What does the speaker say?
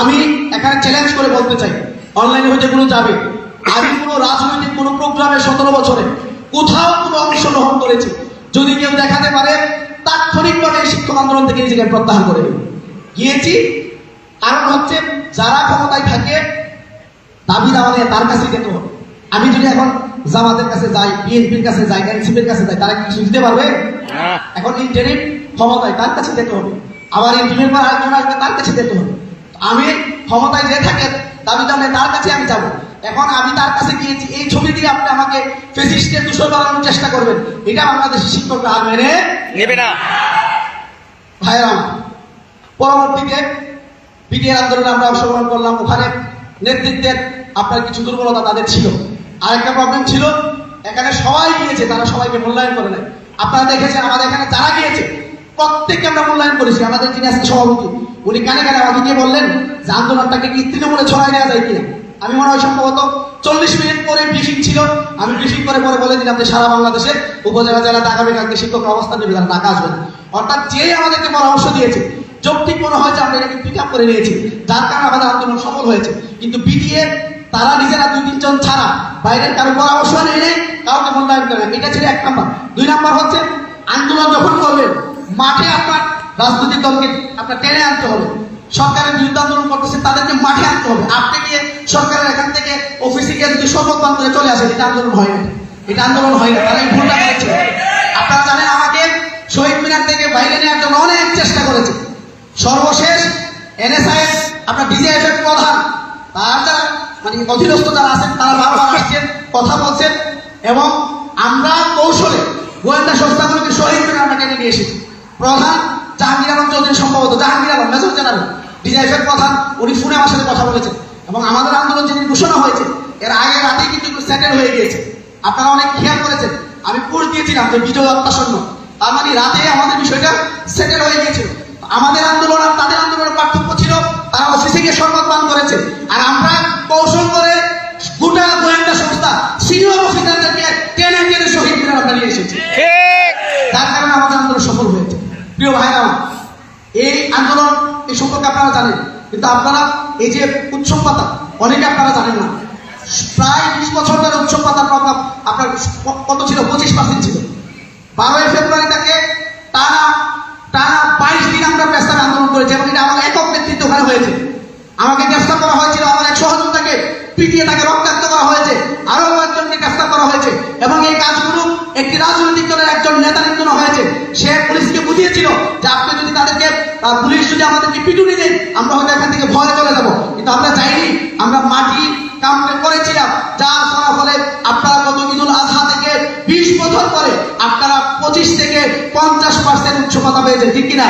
আমি এখানে চ্যালেঞ্জ করে বলতে চাই। অনলাইনে হয়তো কোনো যাবে। আমি কোনো রাজনৈতিক কোনো প্রোগ্রামে সতেরো বছরে কোথাও কোনো অংশগ্রহণ করেছি। যদি কেউ দেখাতে পারে তাৎক্ষণিকভাবে এই শিক্ষক আন্দোলন থেকে নিজেকে প্রত্যাহার করে গিয়েছি। কারণ হচ্ছে যারা ক্ষমতায় থাকে দাবি দাওয়া নিয়ে তার কাছে যেতে হবে আমি যদি এখন জামাতের কাছে যাই বিএনপির কাছে যাই এনসিপির কাছে যাই তারা কি কিছু দিতে পারবে? এখন ইন্টারনেট ক্ষমতায় তার কাছে যেতে হবে। আবার ইন্টারনেট পর আরেকজন আসবে তার কাছে যেতে হবে। আমি ক্ষমতায় যে থাকে দাবি দামে তার কাছে আমি যাব। এখন আমি তার কাছে গিয়েছি এই ছবি দিয়ে আপনি আমাকে ফেসিস্টের দূষণ বানানোর চেষ্টা করবেন। এটা বাংলাদেশের শিক্ষকরা আর মেনে নেবে না। ভাইরা আমার। পরবর্তীতে বিডিআর আন্দোলনে আমরা অংশগ্রহণ করলাম। ওখানে নেতৃত্বের আপনার কিছু দুর্বলতা তাদের ছিল। আরেকটা প্রবলেম ছিল এখানে সবাই গিয়েছে তারা সবাইকে মূল্যায়ন করে নেয়। আপনারা দেখেছেন আমাদের এখানে যারা গিয়েছে প্রত্যেককে আমরা মূল্যায়ন করেছি। আমাদের যিনি আজকে সভাপতি, উনি কানে কানে আমাকে গিয়ে বললেন যে, আন্দোলনটাকে কি তৃণমূলে ছড়াই নেওয়া যায় কিনা? আমি মনে হয় সম্ভবত চল্লিশ মিনিট পরে ব্রিফিং ছিল। আমি ব্রিফিং করে পরে বলে দিলাম যে, সারা বাংলাদেশে উপজেলা জেলাতে আগামী কালকে শিক্ষকরা অবস্থান নেবে, তারা ঢাকা আসবে অর্থাৎ যে আমাদেরকে পরামর্শ দিয়েছে, যৌক্তিক মনে হয় যে, আমরা এটাকে পিক আপ করে নিয়েছি। যার কারণে আমাদের আন্দোলন সফল হয়েছে। কিন্তু বিডিএ তারা নিজেরা দুই তিনজন ছাড়া বাইরের কারও পরামর্শ নেই নেই, কাউকে মূল্যায়ন করে এটা ছিল এক নাম্বার। দুই নাম্বার হচ্ছে, আন্দোলন যখন করবেন মাঠে আপনার রাজনৈতিক দলকে আপনার টেনে আনতে হবে। সরকারের বিরুদ্ধে আন্দোলন করতেছে, তাদেরকে মাঠে আনতে হবে। আপনি গিয়ে সরকারের এখান থেকে অফিসে গিয়ে যদি শপথ করে চলে আসেন। এটা আন্দোলন হয় না। এটা আন্দোলন হয় না। তারা এই ভুলটা করেছে। আপনারা জানেন, আমাকে শহীদ মিনার থেকে বাইরে নেওয়ার জন্য অনেক চেষ্টা করেছে। সর্বশেষ এনএসআই আপনার ডিজিএফ এর প্রধান, তার যারা মানে অধীনস্থ যারা আছেন, তারা বারবার আসছেন, কথা বলছেন, এবং আমরা কৌশলে গোয়েন্দা সংস্থাগুলোকে শহীদ মিনার আমরা টেনে নিয়ে এসেছি। প্রধান জাহাঙ্গীর আলম চৌধুরী সম্ভবত। Jahangir Alam major general. DGF প্রধান উনি ফোনে আমার সাথে কথা বলেছেন। এবং আমাদের আন্দোলন যেদিন ঘোষণা হয়েছে এর আগে রাতেই কিন্তু সেটেল হয়ে গিয়েছে। আপনারা অনেক খেয়াল করেছেন আমি পুরো দিয়েছিলাম যে বিজয় অত্যাসন্ন তার মানে রাতে আমাদের বিষয়টা সেটেল হয়ে গিয়েছিল। আমাদের আন্দোলন আর তাদের আন্দোলনের পার্থক্য ছিল তারা অফিসে গিয়ে সংবাদ পান করেছে। আর আমরা কৌশল করে গোটা গোয়েন্দা সংস্থা সিনিয়র অফিসারদেরকে টেনে টেনে শহীদ মিনার আমরা নিয়ে এসেছি। ঠিক। কারণে আমাদের আন্দোলন সফল হয়েছে। প্রিয় ভাইরা এই আন্দোলন, এই সম্পর্কে আপনারা জানেন, কিন্তু আপনারা এই যে উৎসব পাতা, অনেকে আপনারা জানেন না। প্রায় বিশ বছর ধরে উৎসব পাতার প্রভাব আপনার কত ছিল? পঁচিশ পার্সেন্ট ছিল। বারোই ফেব্রুয়ারি থেকে টানা টানা বাইশ দিন আমরা প্রস্তাবে আন্দোলন করেছি, এবং এটা আমার একক নেতৃত্ব ওখানে হয়েছে। আমাকে গ্রেফতার করা হয়েছিল আমার এক সহযোগিতাকে পিটিয়ে, তাকে রক্তাক্ত করা হয়েছে। আরও একজনকে গ্রেফতার করা হয়েছে, এবং এই কাজগুলো একটি রাজনৈতিক দলের একজন নেতা নির্দন হয়েছে। সে বুঝিয়েছিল যে আপনি যদি তাদেরকে পুলিশ যদি আমাদেরকে পিটুনি দেন, আমরা হয়তো এখান থেকে ভয়ে চলে যাব। কিন্তু আমরা চাইনি, আমরা মাটি কামড়ে করেছিলাম, যার ফলাফলে আপনারা গত ঈদুল আজহা থেকে বিশ বছর পরে আপনারা পঁচিশ থেকে পঞ্চাশ পার্সেন্ট উচ্চ কথা পেয়েছেন, ঠিক কিনা?